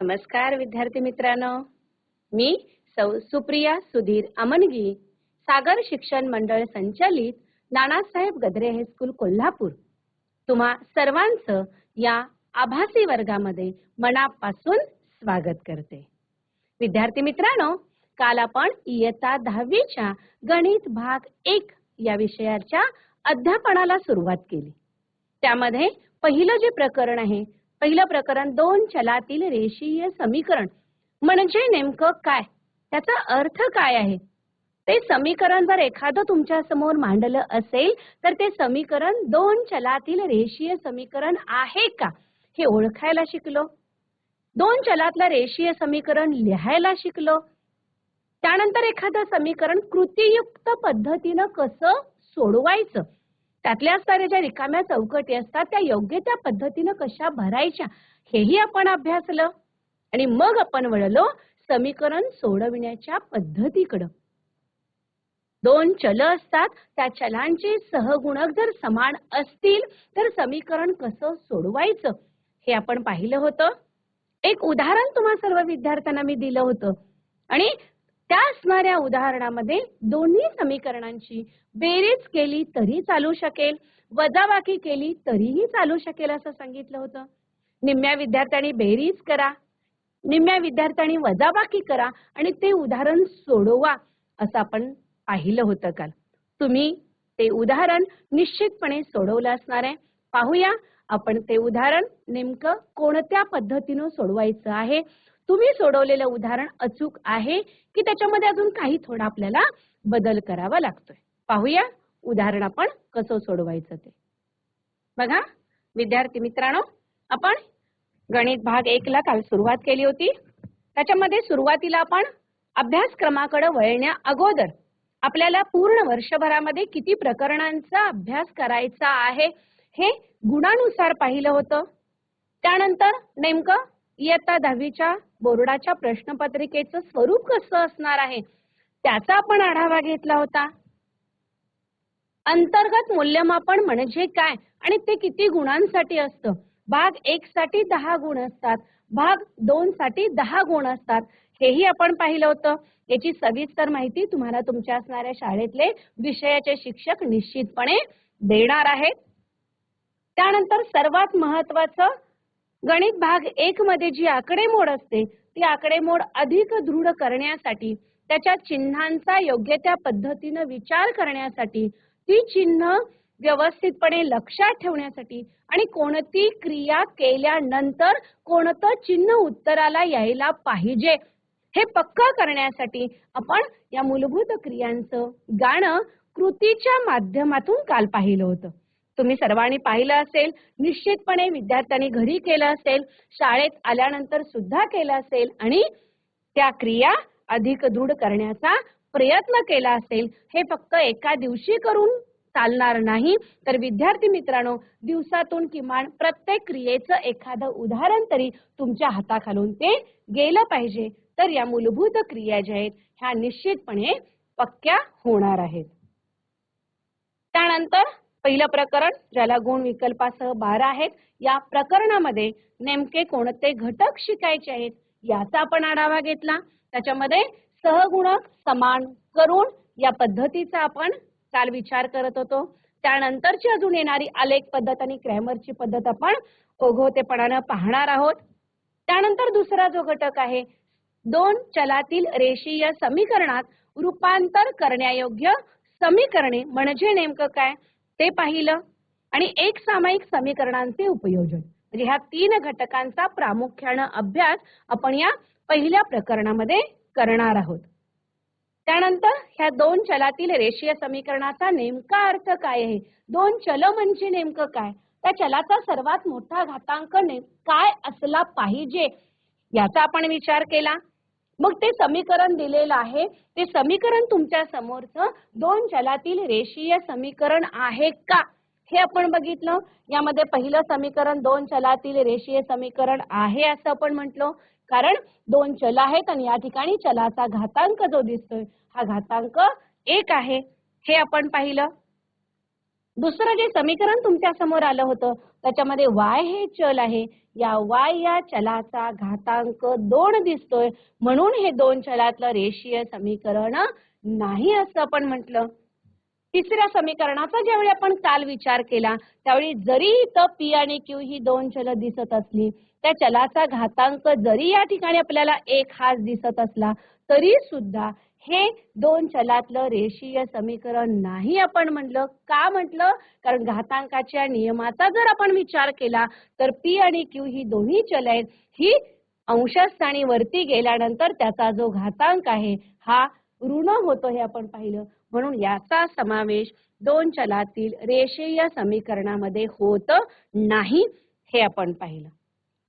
नमस्कार विद्यार्थी मित्रांनो. मी सौ सुप्रिया सुधीर अमनगी सागर शिक्षण मंडळ संचालित नानासाहेब गद्रे हायस्कूल कोल्हापूर. तुम्हा सर्वांचं या आभासी वर्गामध्ये मनापासून स्वागत करते. विद्यार्थी मित्रांनो काल आपण इयत्ता दहावीच्या गणित भाग एक या विषयाच्या अध्यापनाला सुरुवात केली. त्यामध्ये पहिलं जे प्रकरण आहे पहिलं प्रकरण दोन चलातील रेषीय समीकरण. म्हणजे नेमकं काय? त्याचा अर्थ काय आहे? ते समीकरण जर एखादं तुमच्यासमोर मांडलं असेल तर ते समीकरण दोन चलातील रेषीय समीकरण आहे का? हे ओळखायला शिकलो. दोन चलातलं रेषीय समीकरण लिहायला शिकलो. त्यानंतर एखादं समीकरण कृतीयुक्त पद्धतीनं कसं सोडवायचं? त्यातल्या असणाऱ्या ज्या रिकाम्या चौकटी असतात त्या योग्य त्या पद्धतीनं कशा भरायच्या हेही आपण अभ्यासलं. आणि मग आपण वळलो समीकरण सोडविण्याच्या पद्धतीकडं. दोन चल असतात त्या चलांचे सहगुणक जर समान असतील तर समीकरण कसं सोडवायचं? हे आपण पाहिलं होतं. एक उदाहरण तुम्हा सर्व विद्यार्थ्यांना मी दिलं होतं. आणि त्या असणाऱ्या उदाहरणामध्ये दोन्ही समीकरणांची बेरीज केली तरी चालू शकेल वजाबाकी केली तरीही चालू शकेल असं सांगितलं होतं. निम्म्या विद्यार्थ्यांनी बेरीज करा निम्म्या विद्यार्थ्यांनी वजाबाकी करा आणि ते उदाहरण सोडवा असं आपण पाहिलं होतं काल. तुम्ही ते उदाहरण निश्चितपणे सोडवलं असणार आहे. पाहूया आपण ते उदाहरण नेमकं कोणत्या पद्धतीनं सोडवायचं आहे. तुम्ही सोडवलेलं उदाहरण अचूक आहे की त्याच्यामध्ये अजून काही थोडा आपल्याला बदल करावा लागतोय. पाहूया उदाहरण आपण कसं सोडवायचं ते. बघा विद्यार्थी मित्रांनो आपण गणित भाग एक ला काल सुरुवात केली होती. त्याच्यामध्ये सुरुवातीला आपण अभ्यासक्रमाकडे वळण्या अगोदर आपल्याला पूर्ण वर्षभरामध्ये किती प्रकरणांचा अभ्यास करायचा आहे हे गुणानुसार पाहिलं होतं. त्यानंतर नेमकं इयत्ता दहावीच्या बोर्डाच्या प्रश्नपत्रिकेचं स्वरूप कसं असणार आहे? त्याचा आपण आढावा घेतला होता. अंतर्गत मूल्यमापन म्हणजे काय? आणि ते किती गुणांसाठी असतं? भाग एक साठी दहा गुण असतात. भाग दोन साठी दहा गुण असतात. हेही आपण पाहिलं होतं. याची सविस्तर माहिती तुम्हाला तुमच्या असणाऱ्या शाळेतले विषयाचे शिक्षक निश्चितपणे देणार आहेत. त्यानंतर सर्वात महत्वाचं गणित भाग एक मध्ये जी आकडेमोड असते ती आकडेमोड अधिक दृढ करण्यासाठी त्याच्या चिन्हांचा योग्य त्या पद्धतीनं विचार करण्यासाठी ती चिन्ह व्यवस्थितपणे लक्षात ठेवण्यासाठी आणि कोणती क्रिया केल्यानंतर कोणतं चिन्ह उत्तराला यायला पाहिजे हे पक्क करण्यासाठी आपण या मूलभूत क्रियांचं गाणं कृतीच्या माध्यमातून काल पाहिलं होतं. तुम्ही सर्वांनी पाहिलं असेल निश्चितपणे विद्यार्थ्यांनी घरी केलं असेल शाळेत आल्यानंतर सुद्धा केलं असेल आणि त्या क्रिया अधिक दृढ करण्याचा प्रयत्न केला असेल. हे फक्त एका दिवशी करून चालणार नाही. तर विद्यार्थी मित्रांनो दिवसातून किमान प्रत्येक क्रियेचं एखादं उदाहरण तरी तुमच्या हाताखालून ते गेलं पाहिजे. तर या मूलभूत क्रिया ज्या आहेत ह्या निश्चितपणे पक्क्या होणार आहेत. त्यानंतर पहिलं प्रकरण ज्याला गुण विकल्पासह बारा आहेत या प्रकरणामध्ये नेमके कोणते घटक शिकायचे आहेत याचा आपण आढावा घेतला. त्याच्यामध्ये सहगुणक समान करून या पद्धतीचा आपण काल विचार करत होतो. त्यानंतरची अजून येणारी आलेख पद्धत आणि क्रॅमरची पद्धत आपण ओघवतेपणानं पाहणार आहोत. त्यानंतर दुसरा जो घटक आहे दोन चलातील रेषीय समीकरणात रूपांतर करण्यायोग्य समीकरणे म्हणजे नेमकं काय? ते पाहिलं आणि एक सामायिक समीकरणांचे उपयोजन. म्हणजे ह्या तीन घटकांचा प्रामुख्यानं अभ्यास आपण या पहिल्या प्रकरणामध्ये करणार आहोत. त्यानंतर ह्या दोन चलातील रेषीय समीकरणाचा नेमका अर्थ काय आहे? दोन चल म्हणजे नेमकं काय? त्या चलाचा सर्वात मोठा घातांक काय असला पाहिजे? याचा आपण विचार केला. मग ते समीकरण दिलेलं आहे. ते समीकरण तुमच्या समोरचं दोन चलातील रेषीय समीकरण आहे का? हे आपण बघितलं. यामध्ये पहिलं समीकरण दोन चलातील रेषीय समीकरण आहे असं आपण म्हटलो. कारण दोन चल आहेत आणि या ठिकाणी चलाचा घातांक जो दिसतोय हा घातांक एक आहे. हे आपण पाहिलं. दुसरं जे समीकरण तुमच्यासमोर आलं होतं त्याच्यामध्ये वाय हे चल आहे. या वाय या चलाचा घातांक दोन दिसतोय. म्हणून हे दोन चलातलं रेषीय समीकरण नाही असं आपण म्हटलं. तिसऱ्या समीकरणाचा ज्यावेळी आपण काल विचार केला त्यावेळी जरी इथं पी आणि क्यू ही दोन चल दिसत असली त्या चलाचा घातांक जरी या ठिकाणी आपल्याला एक हाच दिसत असला तरी सुद्धा हे दोन चलातलं रेषीय समीकरण नाही आपण म्हटलं का म्हटलं? कारण घातांकाच्या नियमाचा जर आपण विचार केला तर पी आणि क्यू ही दोन्ही चल आहेत. ही अंशस्थानी वरती गेल्यानंतर त्याचा जो घातांक आहे हा ऋण होतो हे आपण पाहिलं. म्हणून याचा समावेश दोन चलातील रेषीय समीकरणामध्ये होत नाही हे आपण पाहिलं.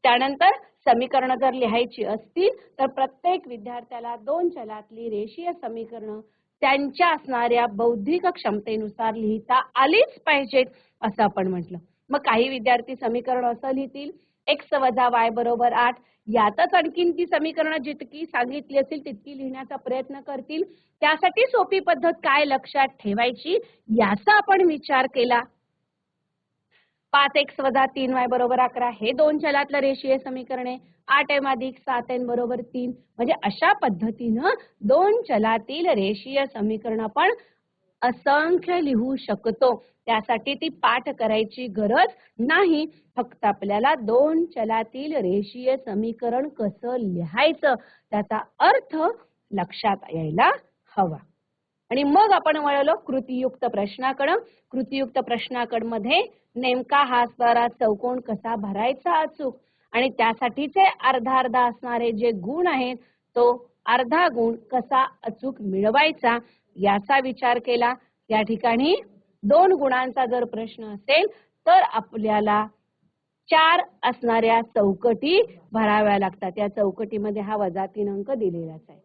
त्यानंतर समीकरण जर लिहायची असतील तर प्रत्येक विद्यार्थ्याला दोन चलातली रेषीय समीकरण त्यांच्या असणाऱ्या बौद्धिक क्षमतेनुसार लिहिता आलीच पाहिजेत असं आपण म्हटलं. मग काही विद्यार्थी समीकरण असं लिहितील एक्स वजा वाय बरोबर आठ यातच आणखीन ती समीकरणं जितकी सांगितली असतील तितकी लिहिण्याचा प्रयत्न करतील. त्यासाठी सोपी पद्धत काय लक्षात ठेवायची याचा आपण विचार केला. पाच एक्स वजा तीन वाय बरोबर अकरा हे दोन चलातलं रेषीय समीकरण. आहे आठ एम अधिक सात एन बरोबर तीन. म्हणजे अशा पद्धतीनं दोन चलातील रेषीय समीकरण आपण असंख्य लिहू शकतो. त्यासाठी ती पाठ करायची गरज नाही. फक्त आपल्याला दोन चलातील रेषीय समीकरण कसं लिहायचं त्याचा अर्थ लक्षात यायला हवा. आणि मग आपण वळलो कृतीयुक्त प्रश्नाकडं. कृतीयुक्त प्रश्नाकडमध्ये नेमका हा असणारा चौकोन कसा भरायचा अचूक? आणि त्यासाठीचे अर्धा अर्धा असणारे जे गुण आहेत तो अर्धा गुण कसा अचूक मिळवायचा याचा विचार केला. या ठिकाणी दोन गुणांचा जर प्रश्न असेल तर आपल्याला चार असणाऱ्या चौकटी भराव्या लागतात. या चौकटीमध्ये हा वजा तीन अंक दिलेलाच आहे.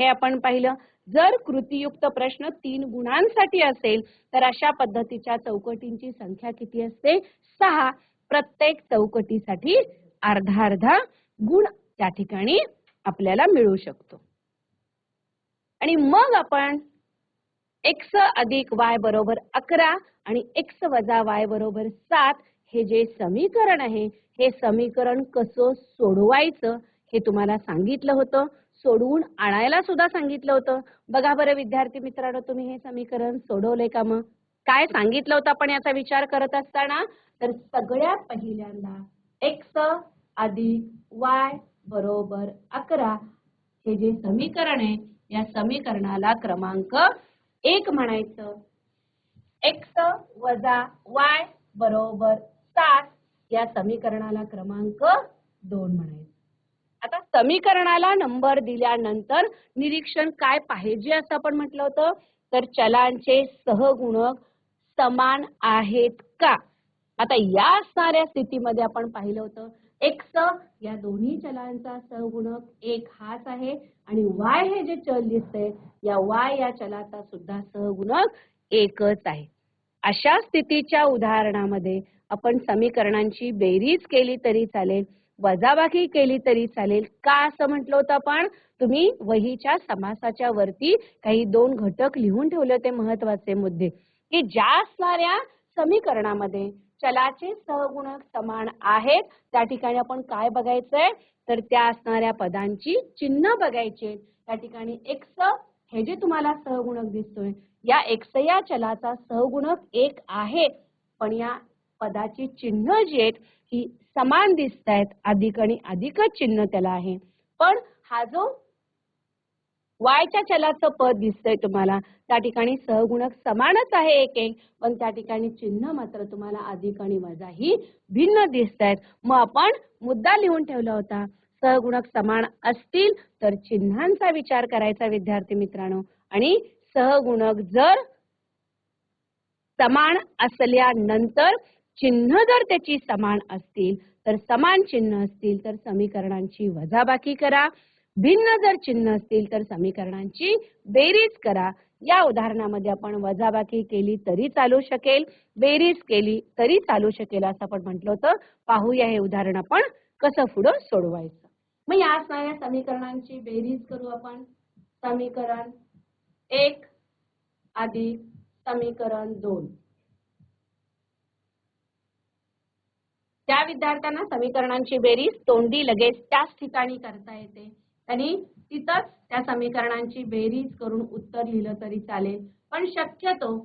हे आपण पाहिलं. जर कृतीयुक्त प्रश्न तीन गुणांसाठी असेल तर अशा पद्धतीच्या चौकटींची संख्या किती असते? सहा. प्रत्येक चौकटीसाठी अर्धा अर्धा गुण त्या ठिकाणी आपल्याला मिळू शकतो. आणि मग आपण एक्स अधिक वाय बरोबर अकरा आणि एक्स वजा वाय बरोबर सात हे जे समीकरण आहे हे समीकरण कसं सोडवायचं हे तुम्हाला सांगितलं होतं. सोडवून आणायला सुद्धा सांगितलं होतं. बघा बरं विद्यार्थी मित्रांनो तुम्ही हे समीकरण सोडवलंय का मग? काय सांगितलं होतं आपण याचा विचार करत असताना? तर सगळ्यात पहिल्यांदा एक्स अधिक वाय बरोबर अकरा हे जे समीकरण आहे या समीकरणाला क्रमांक एक म्हणायचं. एक्स वजा वाय बरोबर सात या समीकरणाला क्रमांक दोन म्हणायचं. आता समीकरणाला नंबर दिल्यानंतर निरीक्षण काय पाहिजे असं आपण म्हटलं होतं? तर चलांचे सहगुणक समान आहेत का? आता या असणाऱ्या स्थितीमध्ये आपण पाहिलं होतं. एक्स या दोन्ही चलांचा सहगुणक एक हाच आहे आणि वाय हे जे चल दिसते या वाय या चलाचा सुद्धा सहगुणक एकच आहे. अशा स्थितीच्या उदाहरणामध्ये आपण समीकरणांची बेरीज केली तरी चालेल. वजाबाकी केली तरी चालेल. का असं म्हटलं होतं आपण? तुम्ही वहीच्या समासाच्या वरती काही दोन घटक लिहून ठेवले होते महत्त्वाचे मुद्दे. की ज्या असणाऱ्या समीकरणामध्ये चलाचे सहगुणक समान आहेत त्या ठिकाणी आपण काय बघायचंय? तर त्या असणाऱ्या पदांची चिन्ह बघायचे. त्या ठिकाणी एक्स हे जे तुम्हाला सहगुणक दिसतोय या एक्स या चलाचा सहगुणक एक आहे. पण या पदाची चिन्ह जी आहेत ही समान दिसत आहेत अधिक आणि अधिकच चिन्ह त्याला आहे. पण हा जो वायच्या चलाचं पद दिसतंय तुम्हाला त्या ठिकाणी सहगुणक समानच आहे एक. एक पण त्या ठिकाणी चिन्ह मात्र तुम्हाला अधिक आणि वजा ही भिन्न दिसत आहेत मग आपण मुद्दा लिहून ठेवला होता. सहगुणक समान असतील तर चिन्हांचा विचार करायचा विद्यार्थी मित्रांनो. आणि सहगुणक जर समान असल्यानंतर चिन्ह जर त्याची समान असतील तर समान चिन्ह असतील तर समीकरणांची वजाबाकी करा. भिन्न जर चिन्ह असतील तर समीकरणांची बेरीज करा. या उदाहरणामध्ये आपण वजाबाकी केली तरी चालू शकेल बेरीज केली तरी चालू शकेल असं आपण म्हटलं होतं. पाहूया हे उदाहरण आपण कसं पुढं सोडवायचं. मग या असणाऱ्या समीकरणांची बेरीज करू आपण. समीकरण एक अधिक समीकरण दोन. त्या विद्यार्थ्यांना समीकरणांची बेरीज तोंडी लगेच त्याच ठिकाणी करता येते. त्यांनी तिथंच त्या समीकरणांची बेरीज करून उत्तर लिहिलं तरी चालेल. पण शक्यतो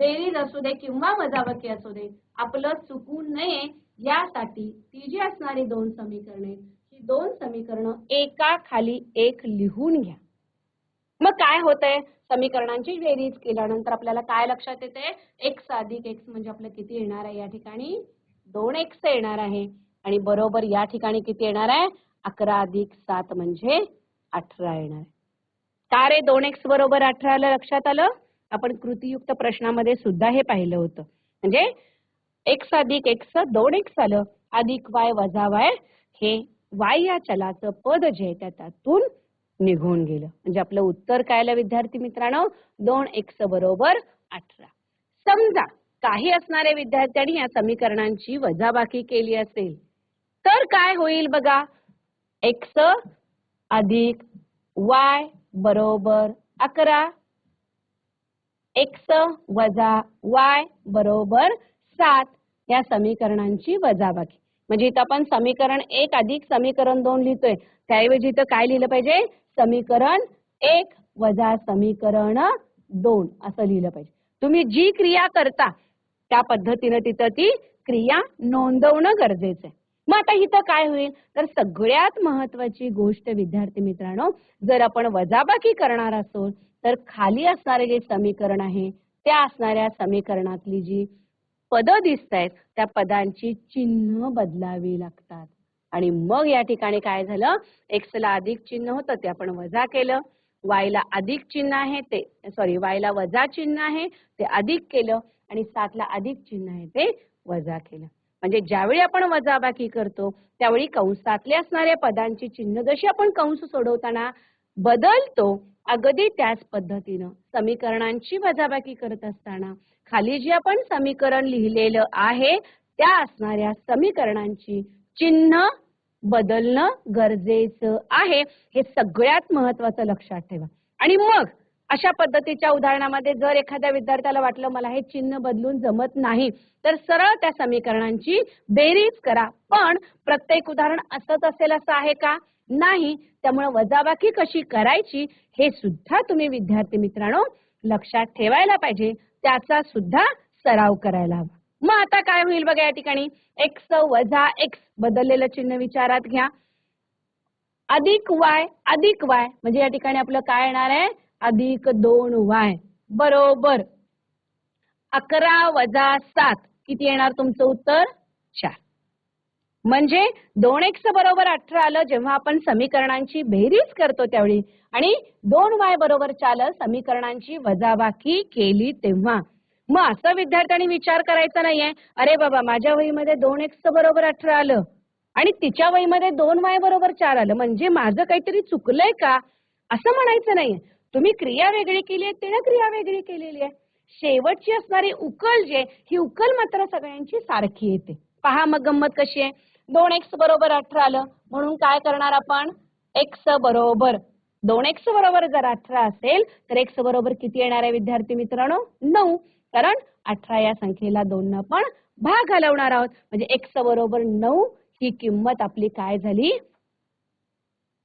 बेरीज असू दे किंवा मजावकी असू दे आपलं चुकू नये यासाठी ती जी असणारी दोन समीकरणे ही दोन समीकरणं एका खाली एक लिहून घ्या. मग काय होतंय? समीकरणांची बेरीज केल्यानंतर आपल्याला काय लक्षात येते? एक्स अधिक एक्स म्हणजे आपलं किती येणार आहे या ठिकाणी? दोन एक्स येणार आहे. आणि बरोबर या ठिकाणी किती येणार आहे? अकरा अधिक सात म्हणजे अठरा येणार आहे. का रे? दोन एक्स बरोबर अठरा आलं लक्षात आलं? आपण कृतीयुक्त प्रश्नामध्ये सुद्धा हे पाहिलं होतं. म्हणजे एक्स अधिक एक्स दोन एक्स आलं. अधिक वाय वजा वाय हे वाय या चलाचं पद जे आहे त्या त्यातून निघून गेलं. म्हणजे आपलं उत्तर काय विद्यार्थी मित्रांनो? दोन एक्स बरोबर अठरा. समजा काही असणाऱ्या विद्यार्थ्यांनी या समीकरणांची वजाबाकी केली असेल. तर काय होईल बघा? एक्स अधिक वाय बरोबर अकरा. एक्स वजा वाय बरोबर सात. या समीकरणांची वजाबाकी. म्हणजे इथं आपण समीकरण एक अधिक समीकरण दोन लिहितोय. त्याऐवजी इथं काय लिहिलं पाहिजे? समीकरण एक वजा समीकरण दोन असं लिहिलं पाहिजे. तुम्ही जी क्रिया करता त्या पद्धतीनं तिथं ती क्रिया नोंदवणं गरजेचं आहे. मग आता इथं काय होईल? तर सगळ्यात महत्वाची गोष्ट विद्यार्थी मित्रांनो जर आपण वजाबाकी करणार असो तर खाली असणारे जे समीकरण आहे त्या असणाऱ्या समीकरणातली जी पदं दिसत आहेत त्या पदांची चिन्ह बदलावी लागतात. आणि मग या ठिकाणी काय झालं? एक्स ला अधिक चिन्ह होतं ते आपण वजा केलं. वायला अधिक चिन्ह आहे ते सॉरी वायला वजा चिन्ह आहे ते अधिक केलं. आणि सातला अधिक चिन्ह आहे ते वजा केलं. म्हणजे ज्यावेळी आपण वजाबाकी करतो त्यावेळी कंसातले असणाऱ्या पदांची चिन्ह जशी आपण कंस सोडवताना बदलतो अगदी त्याच पद्धतीनं समीकरणांची वजाबाकी करत असताना खाली जे आपण समीकरण लिहिलेलं आहे त्या असणाऱ्या समीकरणांची चिन्ह बदलणं गरजेचं आहे. हे सगळ्यात महत्वाचं लक्षात ठेवा. आणि मग अशा पद्धतीच्या उदाहरणामध्ये जर एखाद्या विद्यार्थ्याला वाटलं मला हे चिन्ह बदलून जमत नाही तर सरळ त्या समीकरणांची बेरीज करा. पण प्रत्येक उदाहरण असंच असेल असं आहे का? नाही. त्यामुळे वजाबाकी कशी करायची हे सुद्धा तुम्ही विद्यार्थी मित्रांनो लक्षात ठेवायला पाहिजे. त्याचा सुद्धा सराव करायला हवा. मग आता काय होईल बघा या ठिकाणी? एक्स वजा एक्स बदललेलं चिन्ह विचारात घ्या. अधिक वाय अधिक वाय म्हणजे या ठिकाणी आपलं काय येणार आहे? अधिक दोन वाय. बरोबर. अकरा वजा सात. किती येणार तुमचं उत्तर? चार. म्हणजे दोन एक्स बरोबर अठरा आलं जेव्हा आपण समीकरणांची बेरीज करतो त्यावेळी. आणि दोन वाय बरोबर चार समीकरणांची वजाबाकी केली तेव्हा. मग असं विद्यार्थ्यांनी विचार करायचा नाहीये. अरे बाबा माझ्या वहीमध्ये दोन एक्स बरोबर अठरा आलं. आणि तिच्या वहीमध्ये दोन वाय बरोबर चार आलं. म्हणजे माझं काहीतरी चुकलंय का? असं म्हणायचं नाहीये. तुम्ही क्रिया वेगळी केली आहे तिने क्रिया वेगळी केलेली आहे. शेवटची असणारी उकल जी ही उकल मात्र सगळ्यांची सारखी येते. पहा मग गंमत कशी आहे. दोन एक्स बरोबर अठरा आलं म्हणून काय करणार आपण? एक्स बरोबर. दोन एक्स बरोबर जर अठरा असेल तर एक्स बरोबर किती येणार आहे विद्यार्थी मित्रांनो? नऊ. कारण अठरा या संख्येला दोन पण भाग घालवणार आहोत. म्हणजे एक्स बरोबर नऊ ही किंमत आपली काय झाली?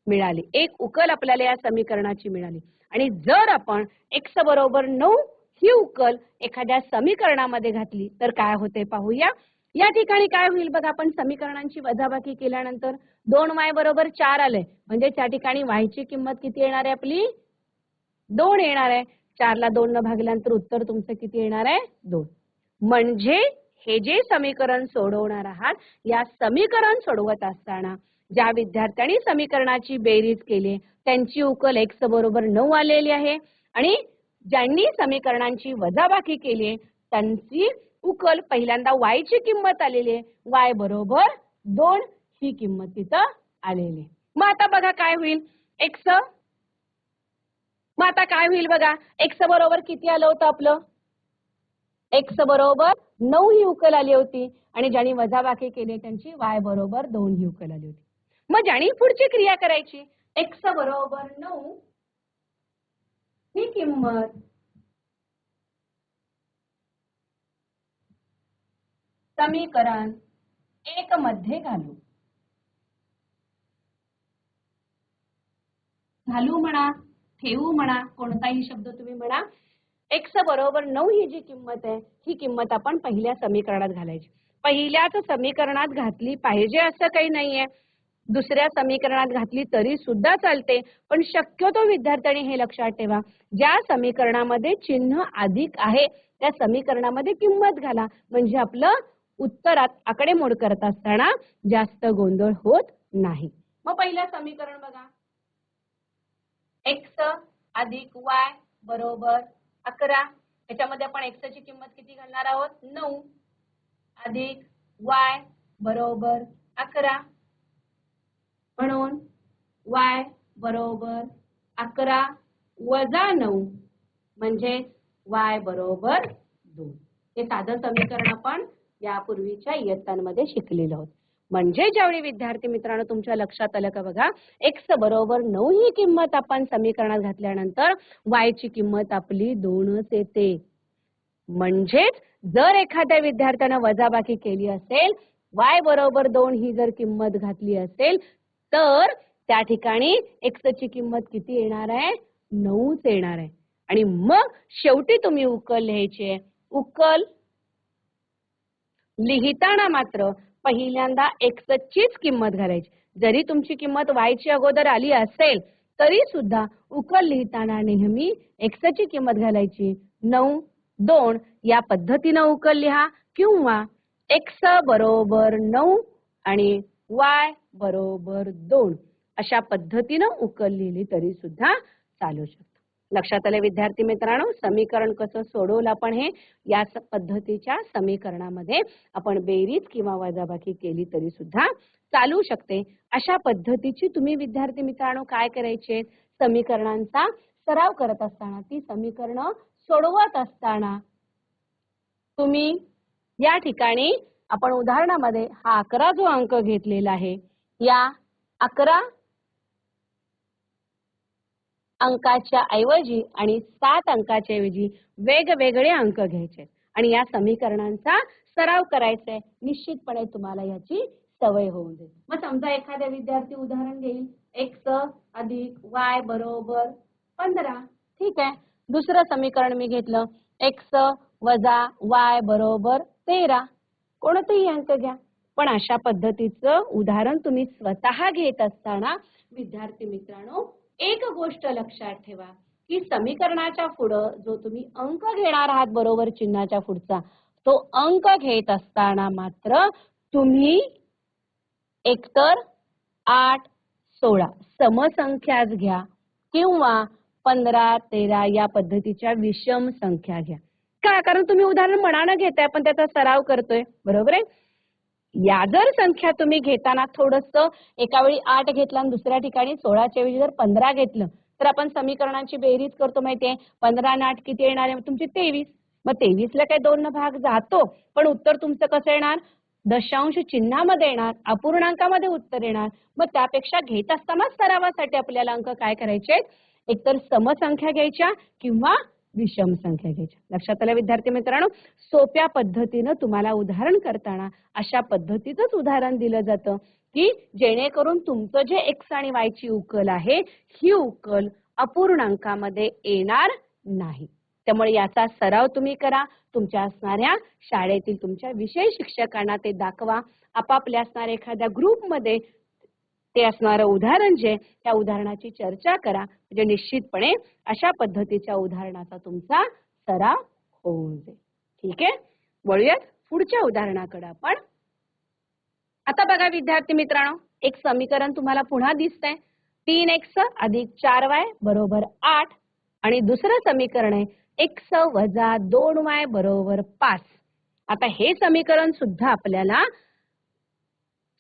मिळाली. एक उकल आपल्याला या समीकरणाची मिळाली. आणि जर आपण एक्स बरोबर नऊ ही उकल एखाद्या समीकरणामध्ये घातली तर काय होते पाहूया. या ठिकाणी काय होईल बघा आपण समीकरणांची वजाबाकी केल्यानंतर दोन वाय बरोबर चार आले. म्हणजे त्या ठिकाणी वायची किंमत किती येणार आहे आपली? दोन येणार आहे. चारला दोन न भागल्यानंतर उत्तर तुमचं किती येणार आहे? दोन. म्हणजे हे जे समीकरण सोडवणार आहात या समीकरण सोडवत असताना ज्या विद्यार्थ्यांनी समीकरणाची बेरीज केली त्यांची उकल एक्स बरोबर नऊ आलेली आहे. आणि ज्यांनी समीकरणांची वजाबाकी केली त्यांची उकल पहिल्यांदा वाय ची किंमत आलेली आहे. वाय बरोबर दोन ही किंमत तिथं आलेली आहे. मग आता बघा काय होईल. एक्स मग आता काय होईल बघा. एक्स बरोबर किती आलं होतं आपलं? एक्स बरोबर नऊ ही उकल आली होती. आणि ज्यांनी वजाबाकी केली त्यांची वाय बरोबर दोन ही उकल आली होती. मग ज्यांनी पुढची क्रिया करायची? एक्स बरोबर नऊ. ही किंमत. समीकरण एक मध्ये घालू. घालू म्हणा ठेवू म्हणा कोणताही शब्द तुम्ही म्हणा. एक्स बरोबर नऊ ही जी किंमत आहे ही किंमत आपण पहिल्या समीकरणात घालायची. पहिल्याच समीकरणात घातली पाहिजे असं काही नाहीये. दुसऱ्या समीकरणात घातली तरी सुद्धा चालते. पण शक्यतो विद्यार्थ्यांनी हे लक्षात ठेवा. ज्या समीकरणामध्ये चिन्ह अधिक आहे त्या समीकरणामध्ये किंमत घाला. म्हणजे आपलं उत्तरात आकडेमोड करत असताना जास्त गोंधळ होत नाही. मग पहिलं समीकरण बघा. एक्स अधिक वाय बरोबर अकरा. याच्यामध्ये आपण एक्स ची किंमत किती घालणार आहोत? नऊ अधिक वाय बरोबर अकरा. म्हणून वाय बरोबर अकरा वजा नऊ म्हणजे वाय बरोबर दोन. हे साधं समीकरण आपण यापूर्वीच्या इयत्तांमध्ये शिकलेलो आहोत. म्हणजे ज्यावेळी विद्यार्थी मित्रांनो तुमच्या लक्षात आलं का बघा एक्स बरोबर नऊ ही किंमत आपण समीकरणात घातल्यानंतर वाय ची किंमत आपली दोनच येते. म्हणजेच जर एखाद्या विद्यार्थ्यानं वजाबाकी केली असेल वाय बरोबर दोन ही जर किंमत घातली असेल तर त्या ठिकाणी एक्स ची किंमत किती येणार आहे? नऊच येणार आहे. आणि मग शेवटी तुम्ही उकल लिहायचे. उकल लिहिताना मात्र पहिल्यांदा एक्स चीच किंमत घालायची. जरी तुमची किंमत वायची अगोदर आली असेल तरी सुद्धा उकल लिहिताना नेहमी एक्स ची किंमत घालायची. नऊ दोन या पद्धतीनं उकल लिहा किंवा एक्स बरोबर नऊ आणि वाय बरोबर दोन. अशा पद्धतीनं उकल लिहिली तरी सुद्धा चालू शकतं. लक्षात आले विद्यार्थी मित्रांनो? समीकरण कसं सोडवलं आपण हे? या पद्धतीच्या समीकरणामध्ये आपण बेरीज किंवा वजाबाकी केली तरी सुद्धा चालू शकते. अशा पद्धतीची तुम्ही विद्यार्थी मित्रांनो काय करायचे? समीकरणांचा सराव करत असताना ती समीकरणं सोडवत असताना तुम्ही या ठिकाणी आपण उदाहरणामध्ये हा अकरा जो अंक घेतलेला आहे या अकरा अंकाच्या ऐवजी आणि सात अंकाच्या ऐवजी वेगवेगळे अंक घ्यायचे आणि या समीकरणांचा सराव करायचा आहे. निश्चितपणे तुम्हाला याची सवय होऊन जाईल मग समजा एखाद्या विद्यार्थी उदाहरण घेईल. एक्स अधिक वाय बरोबर पंधरा. ठीक आहे. दुसरं समीकरण मी घेतलं. एक्स वजा वाय बरोबर तेरा. कोणतंही अंक घ्या. पण अशा पद्धतीचं उदाहरण तुम्ही स्वतः घेत असताना विद्यार्थी मित्रांनो एक गोष्ट लक्षात ठेवा की समीकरणाच्या पुढं जो तुम्ही अंक घेणार आहात बरोबर चिन्हाच्या पुढचा तो अंक घेत असताना मात्र तुम्ही एकतर आठ सोळा समसंख्याच घ्या किंवा पंधरा तेरा या पद्धतीच्या विषम संख्या घ्या. का? कारण तुम्ही उदाहरण मनानं घेताय पण त्याचा सराव करतोय. बरोबर आहे? या जर संख्या तुम्ही घेताना थोडस एका वेळी आठ घेतला आणि दुसऱ्या ठिकाणी सोळाच्या वेळी जर पंधरा घेतलं तर आपण समीकरणांची बेरीज करतो माहितीये. पंधरा आणि आठ किती येणार आहे? तुमची तेवीस. मग तेवीसला काय दोन भाग जातो पण उत्तर तुमचं कसं येणार? दशांश चिन्हामध्ये येणार अपूर्णांकामध्ये उत्तर येणार. मग त्यापेक्षा घेत असताना सरावासाठी आपल्याला अंक काय करायचे एकतर समसंख्या घ्यायच्या किंवा विषम संख्या घ्यायच्या लक्षात आल्या विद्यार्थी मित्रांनो? सोप्या पद्धतीनं तुम्हाला उदाहरण करताना अशा पद्धतीचंच उदाहरण दिलं जातं की जेणेकरून तुमचं जे एक्स आणि वायची उकल आहे ही उकल अपूर्णांकामध्ये येणार नाही. त्यामुळे याचा सराव तुम्ही करा. तुमच्या असणाऱ्या शाळेतील तुमच्या विषय शिक्षकांना ते दाखवा. आपापल्या असणाऱ्या एखाद्या ग्रुपमध्ये ते असणारं उदाहरण जे त्या उदाहरणाची चर्चा करा. म्हणजे निश्चितपणे अशा पद्धतीच्या उदाहरणाचा तुमचा सराव होऊन जाईल. ठीक आहे? वळूयात पुढच्या उदाहरणाकडे आपण. आता बघा विद्यार्थी मित्रांनो एक समीकरण तुम्हाला पुन्हा दिसतंय. तीन एक्स अधिक चार वाय बरोबर आठ आणि दुसरं समीकरण आहे एक्स वजा दोन वाय बरोबर पाच. आता हे समीकरण सुद्धा आपल्याला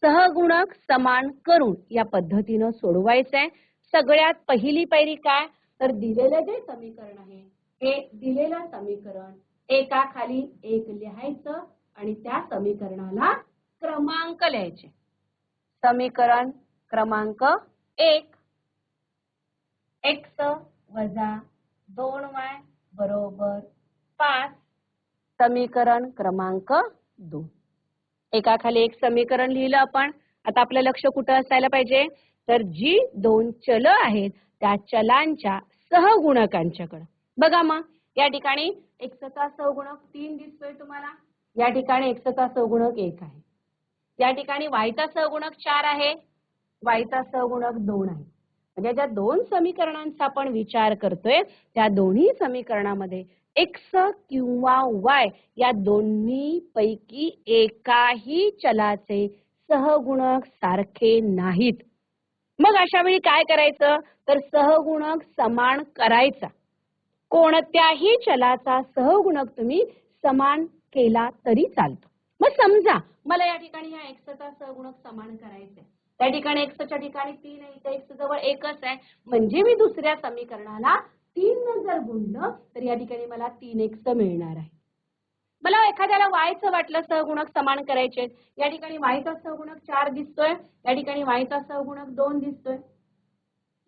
सहगुणक समान करून या पद्धतीनं सोडवायचंय. सगळ्यात पहिली पायरी काय? तर दिलेलं जे समीकरण आहे हे दिलेलं समीकरण एका खाली एक लिहायचं आणि त्या समीकरणाला क्रमांक लिहायचे. समीकरण क्रमांक एक. एक्स वजा दोन वाय बरोबर पाच. समीकरण क्रमांक दोन. एकाखाली एक समीकरण लिहिलं आपण. आता आपलं लक्ष कुठं असायला पाहिजे? तर जी दोन चल आहेत त्या चलांच्या सहगुणकांच्याकडं. बघा मग या ठिकाणी एकसता सहगुणक तीन दिसतोय तुम्हाला. या ठिकाणी एकसता सहगुणक एक आहे. या ठिकाणी वायचा सहगुणक चार आहे. वायचा सहगुणक दोन आहे. म्हणजे ज्या दोन समीकरणांचा आपण विचार करतोय त्या दोन्ही समीकरणामध्ये एक्स किंवा वाय या दोन्ही पैकी एकाही चलाचे सहगुणक सारखे नाहीत. मग अशा वेळी काय करायचं? तर सहगुणक समान करायचा. कोणत्याही चलाचा सहगुणक तुम्ही समान केला तरी चालतो. मग समजा मला या ठिकाणी ह्या एक्सचा सहगुणक समान करायचा त्या ठिकाणी एक्सच्या ठिकाणी तीन आहे त्या एक्स जवळ एकच आहे. म्हणजे मी दुसऱ्या समीकरणाला तीन न जर गुणलं तर या ठिकाणी मला तीन एक्स मिळणार आहे. मला एखाद्याला वायचं वाटलं सहगुणक समान करायचे या ठिकाणी वायचा सहगुणक चार दिसतोय या ठिकाणी वायचा सहगुणक दोन दिसतोय.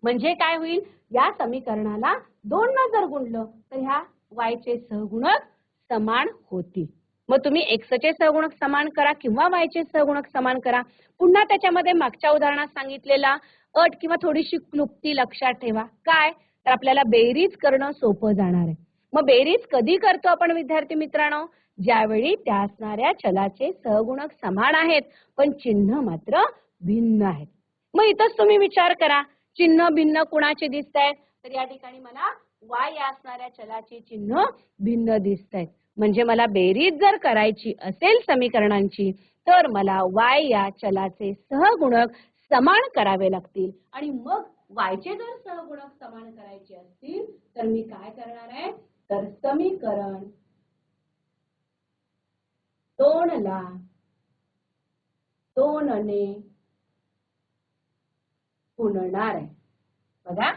म्हणजे काय होईल? या समीकरणाला दोन न जर गुणलं तर ह्या वायचे सहगुणक समान होतील. मग तुम्ही एक्सचे सहगुणक समान करा किंवा वायचे सहगुणक समान करा. पुन्हा त्याच्यामध्ये मागच्या उदाहरणात सांगितलेला अट किंवा थोडीशी क्लुप्ती लक्षात ठेवा. काय? तर आपल्याला बेरीज करणं सोपं जाणार आहे. मग बेरीज कधी करतो आपण विद्यार्थी मित्रांनो? ज्यावेळी त्या असणाऱ्या चलाचे सहगुणक समान आहेत पण चिन्ह मात्र भिन्न आहेत. मग इथंच तुम्ही विचार करा चिन्ह भिन्न कुणाचे दिसत आहेत तर या ठिकाणी मला वाय या असणाऱ्या चलाचे चिन्ह भिन्न दिसत आहेत म्हणजे मला बेरीज जर करायची असेल समीकरणांची तर मला वाय या चलाचे सहगुणक समान करावे लागतील. आणि मग वायचे जर सहगुणक समान करायचे असतील तर मी काय करणार आहे? तर समीकरण दोन ला दोन ने गुणणार आहे. बघा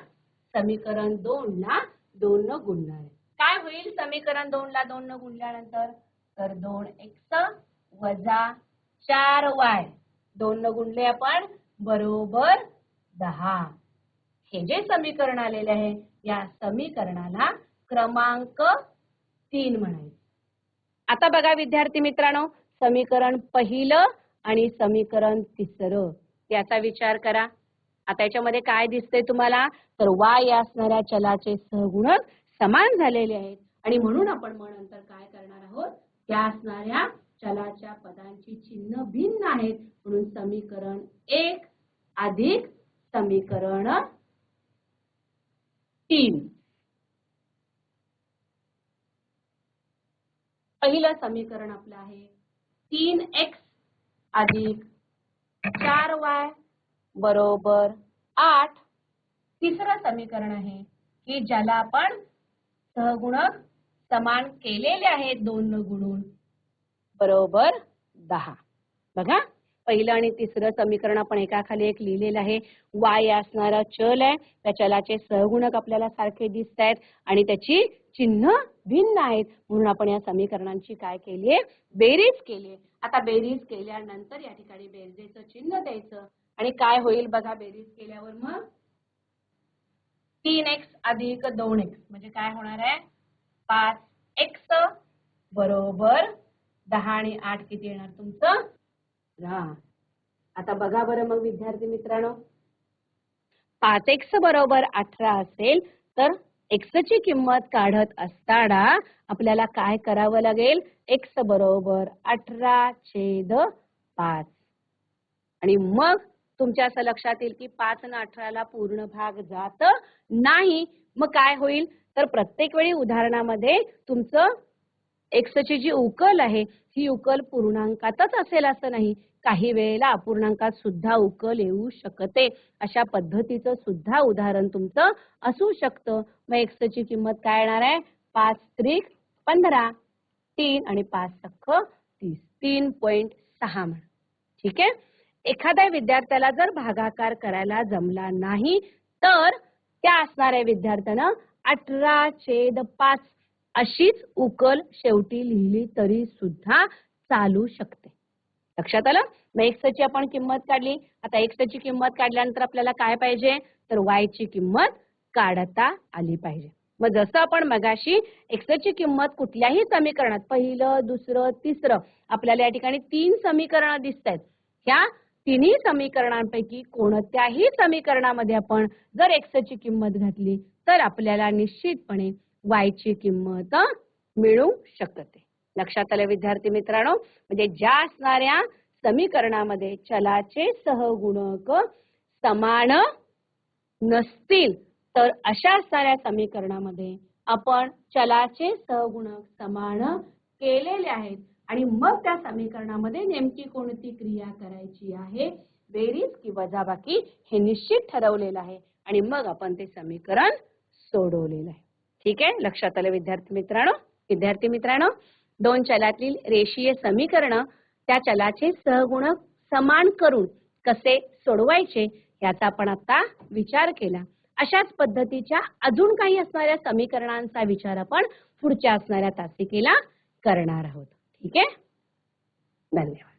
समीकरण दोन ला दोन न गुणणार आहे. काय होईल? समीकरण दोन ला दोन न गुणल्यानंतर? तर दोन एक्स वजा चार वाय. दोन न गुणले आपण बरोबर दहा. हे जे समीकरण आलेले आहे या समीकरणाला क्रमांक तीन म्हणायचं. आता बघा विद्यार्थी मित्रांनो समीकरण पहिलं आणि समीकरण तिसरं याचा विचार करा. आता याच्यामध्ये काय दिसतंय तुम्हाला? तर वाय या असणाऱ्या चलाचे सहगुणक समान झालेले आहेत. आणि म्हणून आपण मग नंतर काय करणार आहोत? त्या असणाऱ्या चलाच्या पदांची चिन्ह भिन्न आहेत. म्हणून समीकरण एक अधिक समीकरण तीन. पहिलं समीकरण आपलं आहे तीन एक्स अधिक चार वाय बरोबर आठ. तिसरं समीकरण आहे की ज्याला आपण सहगुणक समान केलेले आहेत दोन गुणून. बरोबर दहा. बघा. पहिलं आणि तिसरं समीकरण आपण एकाखाली एक लिहिलेलं आहे. वाय असणारा चल आहे. त्या चलाचे सहगुणक आपल्याला सारखे दिसत आहेत आणि त्याची चिन्ह भिन्न आहेत. म्हणून आपण या समीकरणांची काय केलीये बेरीज केली आता बेरीज केल्यानंतर या ठिकाणी बेरजेचं चिन्ह द्यायचं. आणि काय होईल बघा बेरीज केल्यावर मग? तीन एक्स अधिक दोन एक्स. म्हणजे काय होणार आहे? पाच एक्स बरोबर दहा आणि आठ किती येणार तुमचं? आता बघा बरं मग विद्यार्थी मित्रांनो. पाच एक्स बरोबर अठरा असेल तर एक्स ची किंमत काढत असताना आपल्याला काय करावं लागेल? एक्स बरोबर अठरा छेद पाच. आणि मग तुमच्या असं लक्षात येईल की पाच न अठराला पूर्ण भाग जात नाही. मग काय होईल? तर प्रत्येक वेळी उदाहरणामध्ये तुमचं एक्सची जी उकल आहे ही उकल पूर्णांकातच असेल असं नाही. काही वेळेला अपूर्णांकात सुद्धा उकल येऊ शकते. अशा पद्धतीचं सुद्धा उदाहरण तुमचं असू शकतं. मग एक्सची किंमत काय येणार आहे? पाच त्रिक पंधरा तीन आणि पाच सख्ख तीस. तीन पॉइंट सहा म्हण ठीक आहे? एखाद्या विद्यार्थ्याला जर भागाकार करायला जमला नाही तर त्या असणाऱ्या विद्यार्थ्यानं अठरा छेद पाच अशीच उकल शेवटी लिहिली तरी सुद्धा चालू शकते. लक्षात आलं? मग एक्स ची आपण किंमत काढली. आता एक्स ची किंमत काढल्यानंतर आपल्याला काय पाहिजे? तर वाय ची किंमत काढता आली पाहिजे. मग जसं आपण मगाशी एक्सची किंमत कुठल्याही समीकरणात पहिलं दुसरं तिसरं आपल्याला या ठिकाणी तीन समीकरणं दिसत आहेत ह्या तिन्ही समीकरणांपैकी कोणत्याही समीकरणामध्ये आपण जर एक्सची किंमत घातली तर आपल्याला निश्चितपणे y ची किंमत मिळू शकते. लक्षात आलं विद्यार्थी मित्रांनो? म्हणजे ज्या असणाऱ्या समीकरणामध्ये चलाचे सहगुणक समान नसतील तर अशा असणाऱ्या समीकरणामध्ये आपण चलाचे सहगुणक समान केलेले आहेत. आणि मग त्या समीकरणामध्ये नेमकी कोणती क्रिया करायची आहे बेरीज की वजाबाकी हे निश्चित ठरवलेलं आहे. आणि मग आपण ते समीकरण सोडवलेलं आहे. ठीक आहे? लक्षात आलं विद्यार्थी मित्रांनो? विद्यार्थी मित्रांनो दोन चलातील रेषीय समीकरण त्या चलाचे सहगुणक समान करून कसे सोडवायचे याचा आपण आता विचार केला. अशाच पद्धतीच्या अजून काही असणाऱ्या समीकरणांचा विचार आपण पुढच्या असणाऱ्या तासिकेला करणार आहोत. ठीक आहे? धन्यवाद.